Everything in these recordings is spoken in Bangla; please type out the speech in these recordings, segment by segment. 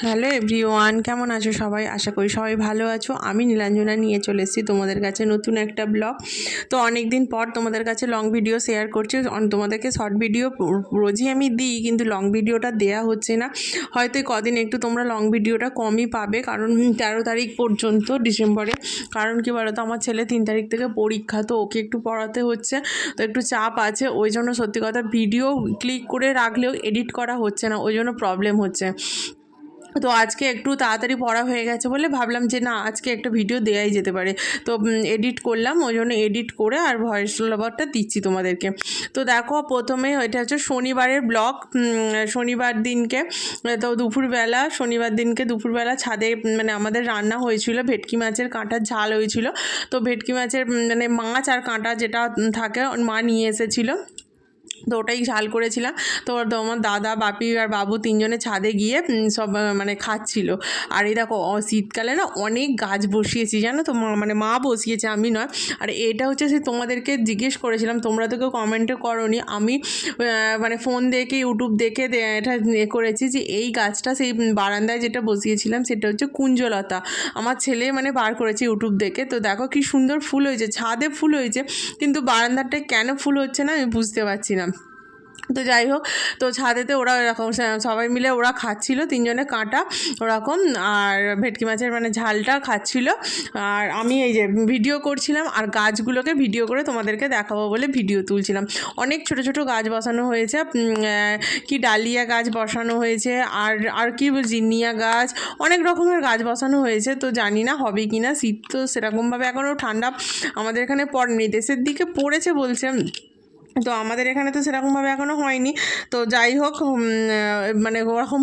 হ্যালো এভরিওয়ান, কেমন আছো সবাই? আশা করি সবাই ভালো আছো। আমি নীলাঞ্জনা নিয়ে চলে এসেছি তোমাদের কাছে নতুন একটা ব্লগ। তো অনেক দিন পর তোমাদের কাছে লং ভিডিও শেয়ার করছি। তোমাদেরকে শর্ট ভিডিও রোজই আমি দিই, কিন্তু লং ভিডিওটা দেয়া হচ্ছে না। হয়তো কদিন একটু তোমরা লং ভিডিওটা কমই পাবে, কারণ তেরো তারিখ পর্যন্ত ডিসেম্বরে। কারণ কি বলো তো আমার ছেলে তিন তারিখ থেকে পরীক্ষা, তো ওকে একটু পড়াতে হচ্ছে। তো একটু চাপ আছে, ওই জন্য সত্যি কথা ভিডিও ক্লিক করে রাখলেও এডিট করা হচ্ছে না, ওই জন্য প্রবলেম হচ্ছে। তো আজকে একটু তাড়াতাড়ি পড়া হয়ে গেছে বলে ভাবলাম যে না, আজকে একটা ভিডিও দেওয়াই যেতে পারে। তো এডিট করলাম, ওই জন্য এডিট করে আর ভয়েস ওভারটা দিচ্ছি তোমাদেরকে। তো দেখো, প্রথমে এটা হচ্ছে শনিবারের ব্লগ শনিবার দিনকে, তো দুপুরবেলা, শনিবার দিনকে দুপুরবেলা ছাদে মানে আমাদের রান্না হয়েছিল, ভেটকি মাছের কাঁটার ঝাল হয়েছিল। তো ভেটকি মাছের মানে মাছ আর কাঁটা যেটা থাকে, মা নিয়ে এসেছিল। তো ওটাই ঝাল করেছিলাম। তো আমার দাদা, বাপি আর বাবু তিনজনে ছাদে গিয়ে সব মানে খাচ্ছিল। আর এই দেখো শীতকালে না অনেক গাছ বসিয়েছি, জানো তো? মানে মা বসিয়েছে, আমি নয়। আর এটা হচ্ছে সে তোমাদেরকে জিজ্ঞেস করেছিলাম, তোমরা তো কেউ কমেন্টে করনি। আমি মানে ফোন দেখে, ইউটিউব দেখে এটা করেছি যে, এই গাছটা সেই বারান্দায় যেটা বসিয়েছিলাম, সেটা হচ্ছে কুঞ্জলতা। আমার ছেলে মানে বার করেছে ইউটিউব দেখে। তো দেখো কি সুন্দর ফুল হয়েছে, ছাদে ফুল হয়েছে, কিন্তু বারান্দাটায় কেন ফুল হচ্ছে না আমি বুঝতে পারছি না। তো যাই হোক, তো ছাদেতে ওরা এরকম সবাই মিলে ওরা খাচ্ছিল, তিনজনে কাঁটা ওরকম, আর ভেটকি মাছের মানে ঝালটা খাচ্ছিল। আর আমি এই যে ভিডিও করছিলাম, আর গাছগুলোকে ভিডিও করে তোমাদেরকে দেখাবো বলে ভিডিও তুলছিলাম। অনেক ছোট ছোট গাছ বসানো হয়েছে কি ডালিয়া গাছ বসানো হয়েছে, আর আর কি জিনিয়া গাছ, অনেক রকমের গাছ বসানো হয়েছে। তো জানি না হবে কি না শীত তো সেরকমভাবে এখনও ঠান্ডা আমাদের এখানে পড়েনি। দেশের দিকে পড়েছে বলছে তো আমাদের এখানে তো সেরকমভাবে এখনও হয়নি। তো যাই হোক মানে ওরকম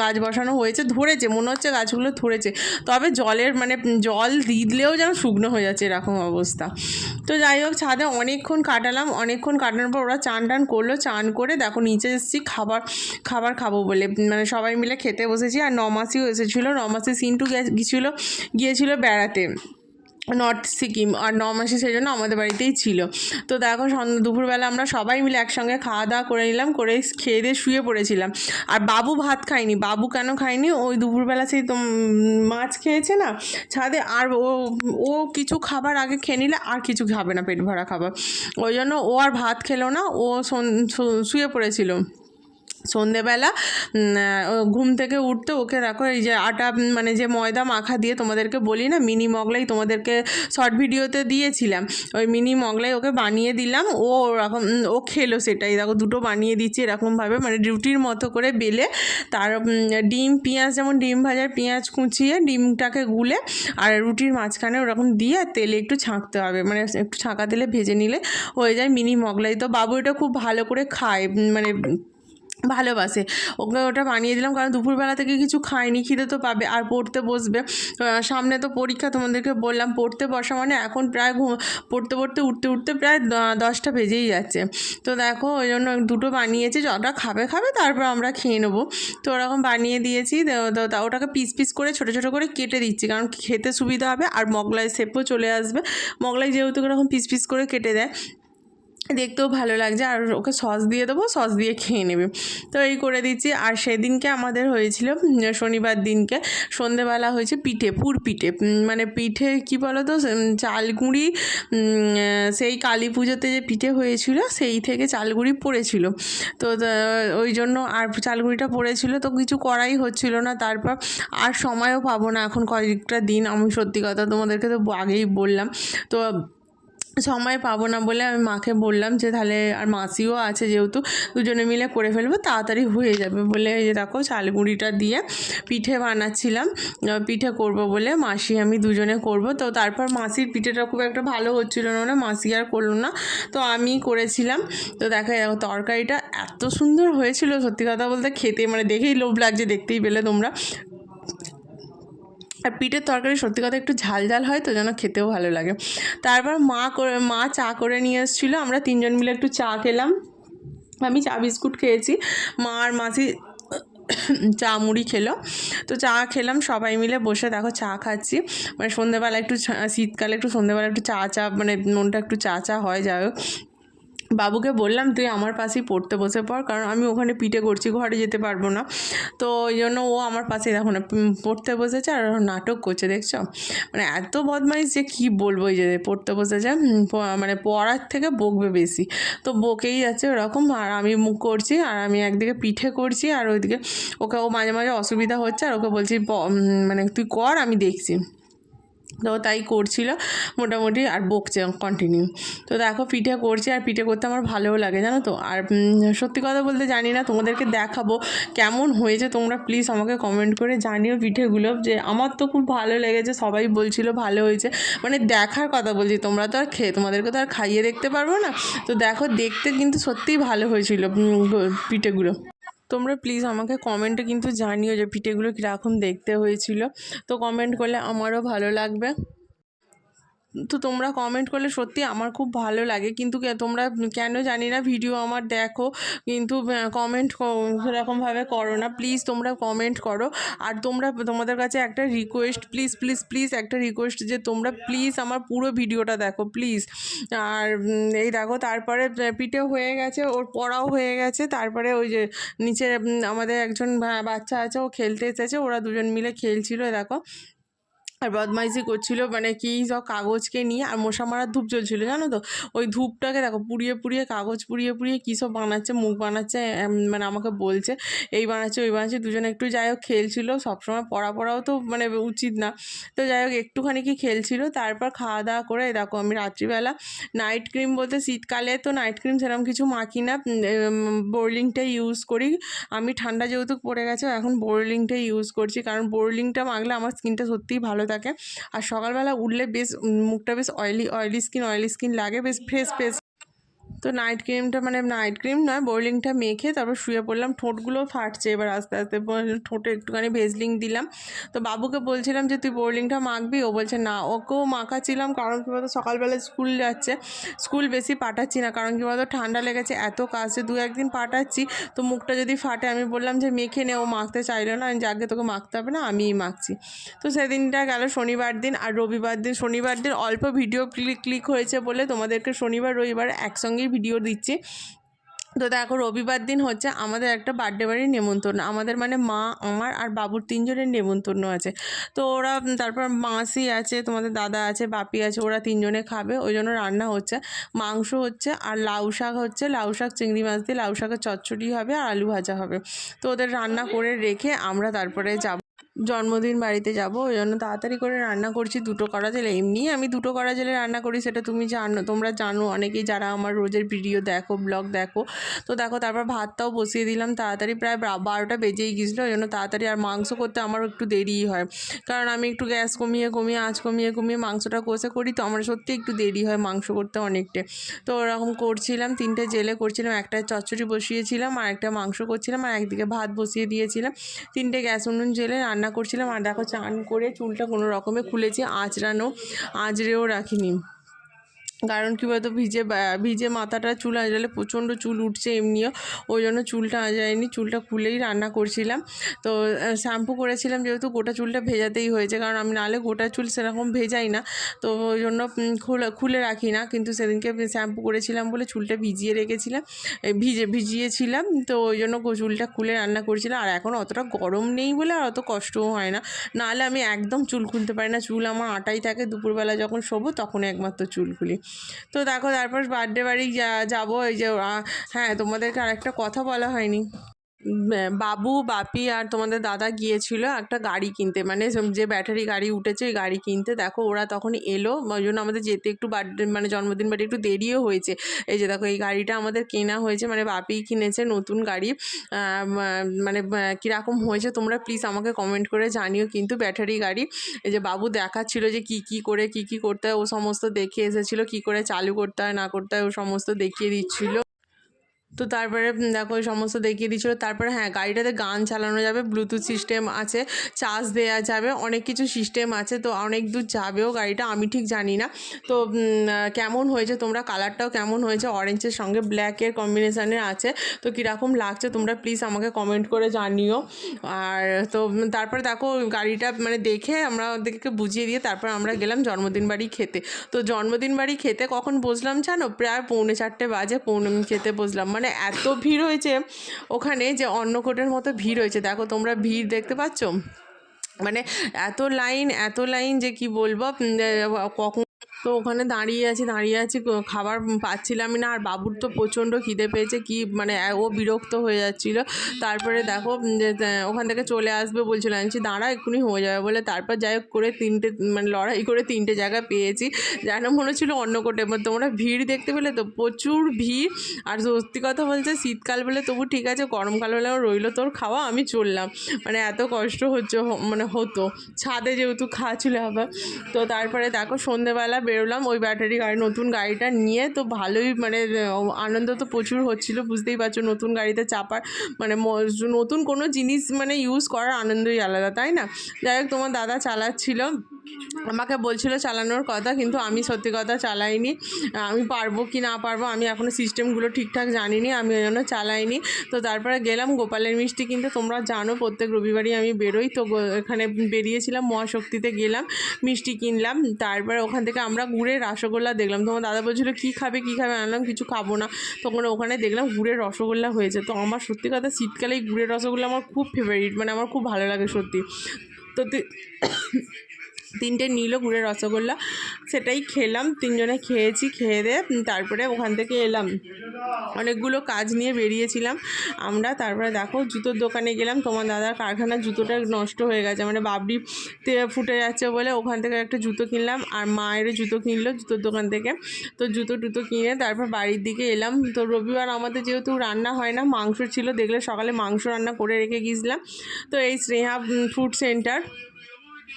গাছ বসানো হয়েছে, ধরেছে, মনে হচ্ছে গাছগুলো ধরেছে। তবে জলের মানে জল দিলেও যেন শুকনো হয়ে যাচ্ছে এরকম অবস্থা। তো যাই হোক, ছাদে অনেকক্ষণ কাটালাম, অনেকক্ষণ কাটানোর পর ওরা চান টান করল, চান করে দেখো নিচে এসেছি, খাবার খাবার খাব বলে। মানে সবাই মিলে খেতে বসেছি, আর নমাসিও এসেছিল, নমাসি সিন্টু গিয়েছিল গিয়েছিল বেড়াতে। নর্থ সিকিম আর ন মাসে সেই জন্য আমাদের বাড়িতেই ছিল। তো দেখো সন্ধ্যা, দুপুরবেলা আমরা সবাই মিলে একসঙ্গে খাওয়া দাওয়া করে নিলাম, করে খেয়ে দিয়ে শুয়ে পড়েছিলাম। আর বাবু ভাত খায়নি, বাবু কেন খায়নি? ওই দুপুরবেলা সেই তো মাছ খেয়েছে না, ছাদে আর ও ও কিছু খাবার আগে খেয়ে নিলে আর কিছু খাবে না, পেট ভরা খাবার। ওই জন্য ও আর ভাত খেলো না, ও শুয়ে পড়েছিল। সন্ধেবেলা ঘুম থেকে উঠতে ওকে দেখো এই যে আটা মানে যে ময়দা মাখা দিয়ে তোমাদেরকে বলি না, মিনি মগলাই তোমাদেরকে শর্ট ভিডিওতে দিয়েছিলাম। ওই মিনি মগলাই ওকে বানিয়ে দিলাম, ও ওরকম ও খেলো সেটাই। দেখো দুটো বানিয়ে দিচ্ছি এরকমভাবে মানে রুটির মতো করে বেলে, তার ডিম, পেঁয়াজ, যেমন ডিম ভাজার পেঁয়াজ কুচিয়ে ডিমটাকে গুলে, আর রুটির মাঝখানে ওরকম দিয়ে তেলে একটু ছাঁকতে হবে মানে একটু ছাঁকা তেলে ভেজে নিলে হয়ে যায় মিনি মগলাই। তো বাবু এটা খুব ভালো করে খায় মানে ভালোবাসে। ওকে ওটা বানিয়ে দিলাম, কারণ দুপুরবেলা থেকে কিছু খায়নি খিদে তো পাবে, আর পড়তে বসবে। সামনে তো পরীক্ষা, তোমাদেরকে বললাম, পড়তে বসা মানে এখন প্রায় ঘুম, পড়তে পড়তে, উঠতে উঠতে প্রায় দশটা বেজেই যাচ্ছে। তো দেখো, ওই জন্য দুটো বানিয়েছি, যতটা খাবে খাবে, তারপর আমরা খেয়ে নেব। তো ওরকম বানিয়ে দিয়েছি ওটাকে পিস পিস করে ছোটো ছোটো করে কেটে দিচ্ছি, কারণ খেতে সুবিধা হবে, আর মগলাই শেপও চলে আসবে। মগলাই যেহেতু এরকম পিস পিস করে কেটে দেয় দেখতেও ভালো লাগছে। আর ওকে সস দিয়ে দেবো সস দিয়ে খেয়ে নেবে। তো এই করে দিচ্ছি। আর সেদিনকে আমাদের হয়েছিল শনিবার দিনকে সন্ধেবেলা হয়েছে পিঠে, পুর পিঠে। মানে পিঠে কি বলো তো চালগুঁড়ি সেই কালী পুজোতে যে পিঠে হয়েছিল, সেই থেকে চালগুঁড়ি পড়েছিল। তো ওই জন্য আর চালগুঁড়িটা পড়েছিল। তো কিছু করাই হচ্ছিল না। তারপর আর সময়ও পাবো না। এখন কয়েকটা দিন। আমি সত্যি কথা তোমাদেরকে তো আগেই বললাম। তো সময় পাবো না বলে আমি মাকে বললাম যে, তাহলে আর মাসিও আছে যেহেতু, দুজনে মিলে করে ফেলব, তাড়াতাড়ি হয়ে যাবে। বলে এই যে দেখো চালগুঁড়িটা দিয়ে পিঠে বানাচ্ছিলাম। পিঠে করব বলে মাসি, আমি দুজনে করব। তো তারপর মাসির পিঠেটা খুব একটা ভালো হচ্ছিল না না মাসি আর করল না। তো আমি করেছিলাম। তো দেখা দেখো তরকারিটা এত সুন্দর হয়েছিল সত্যি কথা বলতে, খেতে মানে দেখেই লোভ লাগছে, দেখতেই পেলে তোমরা। আর পিঠের তরকারি সত্যি কথা একটু ঝাল ঝাল হয়, তো যেন খেতেও ভালো লাগে। তারপর মা করে, মা চা করে নিয়ে এসেছিল, আমরা তিনজন মিলে একটু চা খেলাম। আমি চা বিস্কুট খেয়েছি, মা আর মাসি চা মুড়ি খেলো। তো চা খেলাম, সবাই মিলে বসে দেখো চা খাচ্ছি। মানে সন্ধেবেলা একটু শীতকালে একটু সন্ধেবেলা একটু চা চা মানে মনটা একটু চা চা হয়, যাই হোক। বাবুকে বললাম, তুই আমার পাশেই পড়তে বসে পড়, কারণ আমি ওখানে পিঠে করছি, ঘরে যেতে পারব না। তো ওই জন্য ও আমার পাশে দেখো না পড়তে বসেছে আর নাটক করছে, দেখছ? মানে এত বদমাইশ যে কী বলব এই যে পড়তে বসেছে মানে পড়ার থেকে বকবে বেশি। তো বকেই যাচ্ছে ওরকম, আর আমি মুখ করছি, আর আমি একদিকে পিঠে করছি, আর ওইদিকে ওকে, ও মাঝে মাঝে অসুবিধা হচ্ছে, আর ওকে বলছি মানে তুই কর, আমি দেখছি। তো তাই করছিল মোটামুটি আর বকছে কন্টিনিউ তো দেখো পিঠে করছি আর পিঠে করতে আমার ভালোও লাগে, জানো তো? আর সত্যি কথা বলতে জানি না, তোমাদেরকে দেখাবো কেমন হয়েছে, তোমরা প্লিজ আমাকে কমেন্ট করে জানিও পিঠেগুলো, যে আমার তো খুব ভালো লেগেছে, সবাই বলছিল ভালো হয়েছে। মানে দেখার কথা বলছি, তোমরা তো আর খেয়ে তোমাদেরকে তো আর খাইয়ে দেখতে পারব না। তো দেখো দেখতে কিন্তু সত্যিই ভালো হয়েছিল পিঠেগুলো। তোমরা প্লিজ আমাকে কমেন্টে কিন্তু জানিও যে পিঠেগুলো কীরকম দেখতে হয়েছিল। তো কমেন্ট করলে আমারও ভালো লাগবে। তো তোমরা কমেন্ট করলে সত্যি আমার খুব ভালো লাগে। কিন্তু তোমরা কেন জানি না ভিডিও আমার দেখো। কিন্তু কমেন্ট সেরকমভাবে করো না। প্লিজ তোমরা কমেন্ট করো। আর তোমরা, তোমাদের কাছে একটা রিকোয়েস্ট প্লিজ প্লিজ প্লিজ একটা রিকোয়েস্ট যে তোমরা প্লিজ আমার পুরো ভিডিওটা দেখো প্লিজ আর এই দেখো, তারপরে পিঠে হয়ে গেছে, ওর পড়াও হয়ে গেছে। তারপরে ওই যে নিচে আমাদের একজন বাচ্চা আছে, ও খেলতে এসেছে, ওরা দুজন মিলে খেলছিল দেখো। আর বদমাইশি করছিল মানে কি সব কাগজকে নিয়ে, আর মশা মারার ধূপ জ্বলছিল, জানো তো? ওই ধূপটাকে দেখো, পুড়িয়ে পুড়িয়ে কাগজ পুড়িয়ে পুড়িয়ে কী সব বানাচ্ছে, মুখ বানাচ্ছে মানে আমাকে বলছে, এই বানাচ্ছে, ওই বানাচ্ছে, দুজনে একটু যাই হোক খেলছিল, সবসময় পড়া পড়াও তো মানে উচিত না। তো যাই হোক, একটুখানি কি খেলছিল, তারপর খাওয়া দাওয়া করে দেখো আমি রাত্রিবেলা নাইট ক্রিম বলতে শীতকালে তো নাইট ক্রিম সেরকম কিছু মাখি না বোরলিংটা ইউজ করি। আমি ঠান্ডা যেহেতু পড়ে গেছে, এখন বোরলিংটা ইউজ করছি, কারণ বোরলিংটা মাখলে আমার স্কিনটা সত্যিই ভালো থাকে। আর সকালবেলা উঠলে বেশ মুখটা বেশ oily oily skin oily skin লাগে, বেশ ফ্রেশ ফ্রেশ তো নাইট ক্রিমটা মানে নাইট ক্রিম নয় বোরলিংটা মেখে তারপর শুয়ে পড়লাম। ঠোঁটগুলো ফাটছে এবার আস্তে আস্তে ঠোঁটে একটুখানি ভেজলিং দিলাম। তো বাবুকে বলছিলাম যে, তুই বোরলিংটা মাখবি? ও বলছে, না, ওকেও মাখাচ্ছিলাম কারণ কী বলতো, সকালবেলা স্কুল যাচ্ছে। স্কুল বেশি পাঠাচ্ছি না, কারণ কী বলতো, ঠান্ডা লেগেছে, এত কাছে দু একদিন পাঠাচ্ছি। তো মুখটা যদি ফাটে, আমি বললাম যে, মেখে নে, ও মাখতে চাইলো না আমি যাকে তোকে মাখতে হবে না, আমিই মাখছি। তো সেদিনটা গেল শনিবার দিন আর রবিবার দিন, শনিবার দিন অল্প ভিডিও ক্লিক ক্লিক হয়েছে বলে তোমাদেরকে শনিবার, রবিবার একসঙ্গেই ভিডিও দিচ্ছি। তো দেখো, রবিবার দিন হচ্ছে আমাদের একটা বার্থডে বাড়ির নেমন্তন্ন। আমাদের মানে মা, আমার আর বাবুর তিনজনের নেমন্তন্ন আছে। তো ওরা, তারপর মাসি আছে, তোমাদের দাদা আছে, বাপি আছে, ওরা তিনজনে খাবে। ওই জন্য রান্না হচ্ছে। মাংস হচ্ছে আর লাউ শাক হচ্ছে। লাউ শাক, চিংড়ি মাছ দিয়ে লাউ শাকের চচ্চড়ি হবে আর আলু ভাজা হবে। তো ওদের রান্না করে রেখে আমরা তারপরে যাব। জন্মদিন বাড়িতে যাব, ওই জন্য তাড়াতাড়ি করে রান্না করছি, দুটো করা জেলে। এমনিই আমি দুটো করা জেলে রান্না করি, সেটা তুমি জানো, তোমরা জানো, অনেকেই যারা আমার রোজের ভিডিও দেখো, ব্লগ দেখো। তো দেখো, তারপর ভাতটাও বসিয়ে দিলাম, তাড়াতাড়ি প্রায় বারোটা বেজেই গিয়েছিল, ওই জন্য তাড়াতাড়ি আর মাংস করতে আমার একটু দেরিই হয়। কারণ আমি একটু গ্যাস কমিয়ে কমিয়ে, আঁচ কমিয়ে কমিয়ে মাংসটা কষে করি, তো আমার সত্যি একটু দেরি হয় মাংস করতে অনেকটা। তো ওরকম করছিলাম, তিনটে জেলে করছিলাম, একটা চচ্চড়ি বসিয়েছিলাম আর একটা মাংস করছিলাম, আর একদিকে ভাত বসিয়ে দিয়েছিলাম। তিনটে গ্যাস উনুন জেলে রান্না করছিলাম। আর দেখো চান করে চুলটা কোনো রকমে খুলেছি আঁচড়ানো আঁচড়েও রাখিনি। কারণ কী বলতো, ভিজে ভিজে মাথাটা চুল আঁচড়ালে প্রচণ্ড চুল উঠছে এমনিও, ওই জন্য চুলটা আঁচড়াইনি চুলটা খুলেই রান্না করছিলাম। তো শ্যাম্পু করেছিলাম যেহেতু গোটা চুলটা ভেজাতেই হয়েছে, কারণ আমি নাহলে গোটা চুল সেরকম ভেজাই না। তো ওই জন্য খুলে খুলে রাখি না, কিন্তু সেদিনকে শ্যাম্পু করেছিলাম বলে চুলটা ভিজিয়ে রেখেছিলাম ভিজে, ভিজিয়েছিলাম। তো ওই জন্য চুলটা খুলে রান্না করছিলাম। আর এখন অতটা গরম নেই বলে আর অত কষ্টও হয় না। নাহলে আমি একদম চুল খুলতে পারি না, চুল আমার আটাই থাকে, দুপুরবেলা যখন শোবো তখন একমাত্র চুল খুলি। তো দেখো তারপর বার্থডে বাড়ি যাব এই যে হ্যাঁ তোমাদেরকে আরেকটা কথা বলা হয়নি। বাবু, বাপি আর তোমাদের দাদা গিয়েছিল একটা গাড়ি কিনতে। মানে যে ব্যাটারি গাড়ি উঠেছে ওই গাড়ি কিনতে। দেখো, ওরা তখন এলো, ওই জন্য আমাদের যেতে একটু বার্থডে মানে জন্মদিন বাড়ি একটু দেরিও হয়েছে। এই যে দেখো, এই গাড়িটা আমাদের কেনা হয়েছে মানে বাপি কিনেছে নতুন গাড়ি। মানে কীরকম হয়েছে তোমরা প্লিজ আমাকে কমেন্ট করে জানিও। কিন্তু ব্যাটারি গাড়ি, এই যে বাবু দেখাচ্ছিল যে কি কি করে কি কি করতে হয়, ও সমস্ত দেখে এসেছিল, কি করে চালু করতে হয়, না করতে হয়, ও সমস্ত দেখিয়ে দিচ্ছিল। তো তারপরে দেখো সমস্ত দেখিয়ে দিয়েছিলো। তারপরে হ্যাঁ গাড়িটাতে গান চালানো যাবে ব্লুটুথ সিস্টেম আছে চার্জ দেওয়া যাবে, অনেক কিছু সিস্টেম আছে, তো অনেক দূর যাবেও গাড়িটা, আমি ঠিক জানি না। তো কেমন হয়েছে তোমরা কালারটাও কেমন হয়েছে? অরেঞ্জের সঙ্গে ব্ল্যাকের কম্বিনেশানে আছে। তো কীরকম লাগছে তোমরা প্লিজ আমাকে কমেন্ট করে জানিও। আর তো তারপরে দেখো গাড়িটা মানে দেখে আমরা ওদেরকে বুঝিয়ে দিয়ে তারপর আমরা গেলাম জন্মদিন বাড়ি খেতে। তো জন্মদিন বাড়ি খেতে কখন বসলাম জানো? প্রায় পৌনে চারটে বাজে, পৌনে খেতে বসলাম। মানে এত ভিড় হয়েছে ওখানে যে অন্নকোটের মতো ভিড় হয়েছে। দেখো তোমরা ভিড় দেখতে পাচ্ছ? মানে এত লাইন এত লাইন যে কি বলব? কখন তো ওখানে দাঁড়িয়ে আছি দাঁড়িয়ে আছি খাবার পাচ্ছিলামই না। আর বাবুর তো প্রচণ্ড খিদে পেয়েছে, কি মানে ও বিরক্ত হয়ে যাচ্ছিল। তারপরে দেখো যে ওখান থেকে চলে আসবে বলছিল আমি দাঁড়া, এক্ষুনি হয়ে যাবে বলে। তারপর যাই হোক, করে তিনটে মানে লড়াই করে তিনটে জায়গা পেয়েছি। যেন মনে হচ্ছিল অন্য কোটে। তোমরা ভিড় দেখতে পেলে তো প্রচুর ভিড়। আর সত্যি কথা বলছে শীতকাল বলে তবু ঠিক আছে, গরমকাল হলে রইল তোর খাওয়া, আমি চললাম। মানে এত কষ্ট হচ্ছে মানে হতো। ছাদে যেহেতু খাওয়া ছিল আবার। তো তারপরে দেখো, সন্ধেবেলা বেরোলাম, ওই ব্যাটারি গাড়ি, নতুন গাড়িটা নিয়ে। তো ভালোই মানে আনন্দ তো প্রচুর হচ্ছিল, বুঝতেই পারছ নতুন গাড়িতে চাপার মানে নতুন কোনো জিনিস মানে ইউজ করার আনন্দই আলাদা, তাই না? যাই হোক, তোমার দাদা চালাচ্ছিল। আমাকে বলছিল চালানোর কথা, কিন্তু আমি সত্যি কথা চালাইনি। আমি পারব কি না পারব, আমি এখনও সিস্টেমগুলো ঠিকঠাক জানিনি, আমি ওই জন্য চালাইনি। তো তারপরে গেলাম গোপালের মিষ্টি কিন্তু, তোমরা জানো প্রত্যেক রবিবারই আমি বেরোই। তো এখানে বেরিয়েছিলাম, মহাশক্তিতে গেলাম, মিষ্টি কিনলাম। তারপরে ওখান থেকে আমরা গুড়ের রসগোল্লা দেখলাম। তোমার দাদা বলছিল, কী খাবে কী খাবে? আনলাম কিছু খাব না। তখন ওখানে দেখলাম গুড়ের রসগোল্লা হয়েছে। তো আমার সত্যি কথা শীতকালে এই গুড়ের রসগোল্লা আমার খুব ফেভারিট মানে আমার খুব ভালো লাগে সত্যি। তি- তিনটে নিল গুড়ের রসগোল্লা, সেটাই খেলাম, তিনজনে খেয়েছি, খেয়ে দিয়ে তারপরে ওখান থেকে এলাম। অনেকগুলো কাজ নিয়ে বেরিয়েছিলাম। আমরা তারপরে দেখো জুতোর দোকানে গেলাম, তোমার দাদার কারখানার জুতোটা নষ্ট হয়ে গেছে মানে বাবরি ফুটে যাচ্ছে বলে ওখান থেকে একটা জুতো কিনলাম, আর মায়ের জুতো কিনলো জুতোর দোকান থেকে। তো জুতো টুতো কিনে তারপর বাড়ির দিকে এলাম। তো রবিবার আমাদের যেহেতু রান্না হয় না, মাংস ছিল, দেখলে সকালে মাংস রান্না করে রেখে গিয়েছিলাম। তো এই স্নেহা ফুড সেন্টার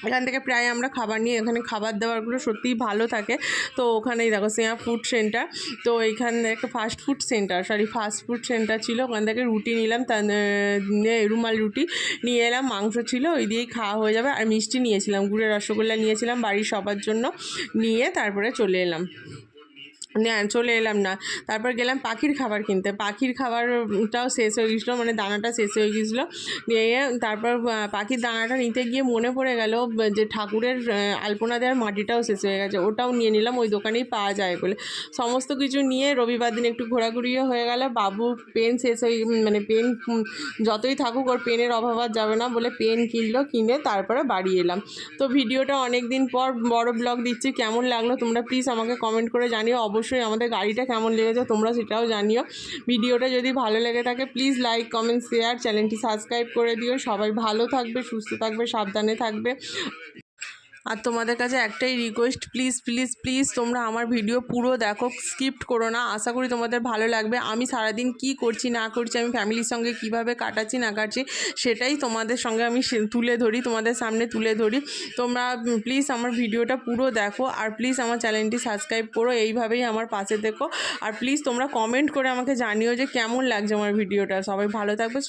এখান থেকে প্রায় আমরা খাবার নিয়ে, এখানে খাবার দাবারগুলো সত্যিই ভালো থাকে। তো ওখানেই দেখো স্নেহা ফুড সেন্টার। তো এইখানে একটা fast food centre sorry fast food centre ছিল। ওখান থেকে রুটি নিলাম, তা রুমাল রুটি নিয়ে এলাম, মাংস ছিল, ওই দিয়েই খাওয়া হয়ে যাবে। আর মিষ্টি নিয়েছিলাম, গুড়ের রসগোল্লা নিয়েছিলাম বাড়ির সবার জন্য। নিয়ে তারপরে চলে এলাম। চলে এলাম না। তারপর গেলাম পাখির খাবার কিনতে। পাখির খাবারটাও শেষ হয়ে গেছিল মানে দানাটা শেষ হয়ে গেছিল। নিয়ে তারপর পাখির দানাটা নিতে গিয়ে মনে পড়ে গেল, যে ঠাকুরের আলপনা দেওয়ার মাটিটাও শেষ হয়ে গেছে। ওটাও নিয়ে নিলাম, ওই দোকানেই পাওয়া যায় বলে। সমস্ত কিছু নিয়ে রবিবার দিন একটু ঘোরাঘুরিও হয়ে গেল। বাবু পেন শেষ হয়ে মানে পেন যতই থাকুক, ওর পেনের অভাব আর যাবে না বলে পেন কিনলো, কিনে তারপরে বাড়ি এলাম। তো ভিডিওটা অনেক দিন পর বড় ব্লগ দিচ্ছি, কেমন লাগল তোমরা প্লিজ আমাকে কমেন্ট করে জানিও। অবশ্যই আমাদের গাড়িটা কেমন লেগেছে তোমরা সেটাও জানিও। ভিডিওটা যদি ভালো লেগে থাকে প্লিজ লাইক কমেন্ট শেয়ার চ্যানেলটি সাবস্ক্রাইব করে দিও। সবাই ভালো থাকবে, সুস্থ থাকবে, সাবধানে থাকবে। আর তোমাদের কাছে একটাই রিকোয়েস্ট প্লিজ প্লিজ প্লিজ তোমরা আমার ভিডিও পুরো দেখো স্কিপ্ট করো না। আশা করি তোমাদের ভালো লাগবে। আমি সারাদিন কি করছি, না করছি, আমি ফ্যামিলির সঙ্গে কীভাবে কাটাচ্ছি, না কাটছি, সেটাই তোমাদের সঙ্গে আমি তুলে ধরি, তোমাদের সামনে তুলে ধরি। তোমরা প্লিজ আমার ভিডিওটা পুরো দেখো আর প্লিজ আমার চ্যানেলটি সাবস্ক্রাইব করো, এইভাবেই আমার পাশে দেখো আর প্লিজ তোমরা কমেন্ট করে আমাকে জানিও যে কেমন লাগছে আমার ভিডিওটা সবাই ভালো থাকবে